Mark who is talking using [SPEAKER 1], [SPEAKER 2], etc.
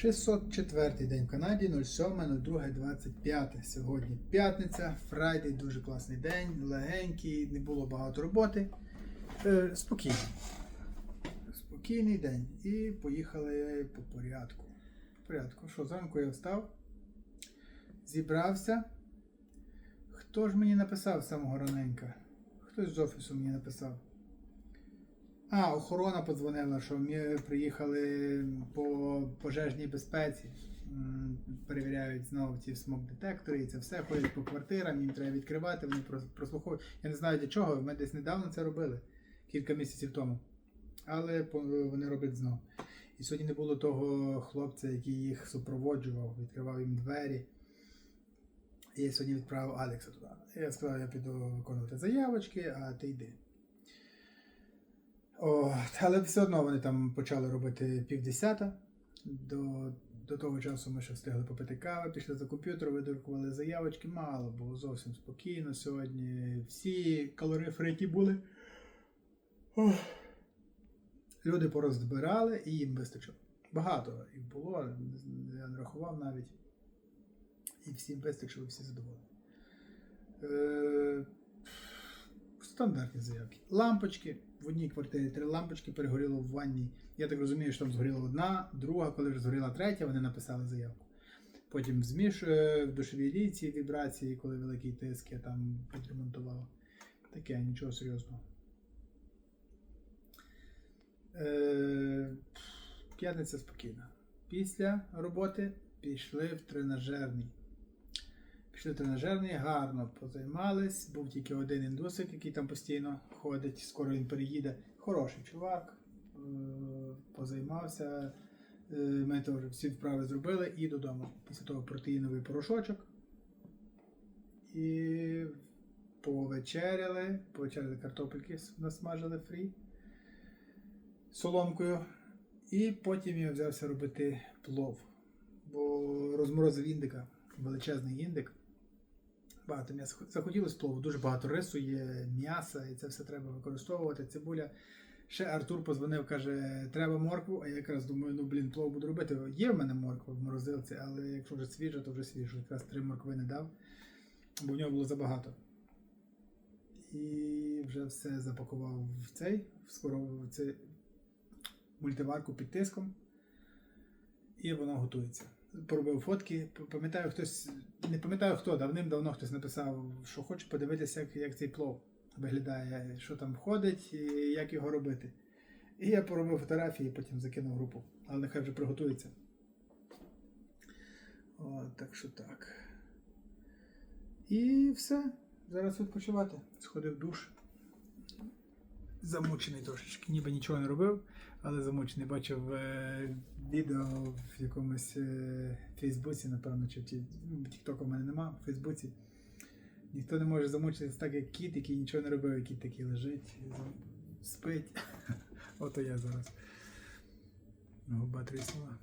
[SPEAKER 1] 604 день в Канаді, 07.02.25. Сьогодні п'ятниця, фрайдей, дуже класний день, легенький, не було багато роботи. Е, спокійно. Спокійний день. І поїхали по порядку. По порядку. Що, зранку я встав, зібрався. Хто ж мені написав самого раненька? Хтось з офісу мені написав. А, охорона подзвонила, що ми приїхали по пожежній безпеці. Перевіряють знову ці смок-детектори і це все ходять по квартирам, їм треба відкривати, вони прос- прослуховують. Я не знаю для чого, ми десь недавно це робили, кілька місяців тому. Але вони роблять знову. І сьогодні не було того хлопця, який їх супроводжував, відкривав їм двері. І я сьогодні відправив Алекса туди. Я сказав, я піду виконувати заявочки, а ти йди. От, але все одно вони там почали робити півдесята. До, до того часу ми ще встигли попити кави, пішли за комп'ютер, видрукували заявочки. Мало було зовсім спокійно сьогодні. Всі калорифери, які були. ох, Люди порозбирали і їм вистачило. Багато їх було, я не рахував навіть. І всім вистачило, всі задоволені. Е, стандартні заявки. Лампочки. В одній квартирі три лампочки перегоріло в ванні. Я так розумію, що там згоріла одна, друга, коли вже згоріла третя, вони написали заявку. Потім зміш е, в душовій ліці вібрації, коли великий тиск, я там підремонтував. Таке, нічого серйозного. Е, П'ятниця спокійна. Після роботи пішли в тренажерний. Пішли в тренажерний, гарно позаймались. Був тільки один індусик, який там постійно ходить, скоро він переїде. Хороший чувак. е, Позаймався. Е, Ми теж всі вправи зробили і додому. Після того протеїновий порошочок. І повечеряли. Повечеряли картопельки, насмажили фрі соломкою. І потім я взявся робити плов. Бо розморозив індика, величезний індик. Багато м'яса. Захотілося плову, дуже багато рису є, м'яса, і це все треба використовувати. Цибуля. Ще Артур позвонив, каже, треба моркву, а я якраз думаю, ну блін, плов буду робити. Є в мене морква в морозилці, але якщо вже свіжа, то вже свіжа. Якраз три моркви не дав, бо в нього було забагато. І вже все запакував в цей, скоро в цей мультиварку під тиском. І воно готується. Поробив фотки. Пам'ятаю, хтось, не пам'ятаю хто, давним-давно хтось написав, що хоче подивитися, як, як цей плов виглядає, що там входить і як його робити. І я поробив фотографії, потім закинув групу. Але нехай вже приготується. О, так що так. І все. Зараз відпочивати. Сходив в душ. Замучений трошечки, ніби нічого не робив, але замучений. Бачив е, відео в якомусь е, Фейсбуці, напевно, чи ну, Тіктоку в мене нема, в Фейсбуці. Ніхто не може замучитися так, як кіт, який нічого не робив, який такий лежить, спить. Ото я зараз. Губа тріснула.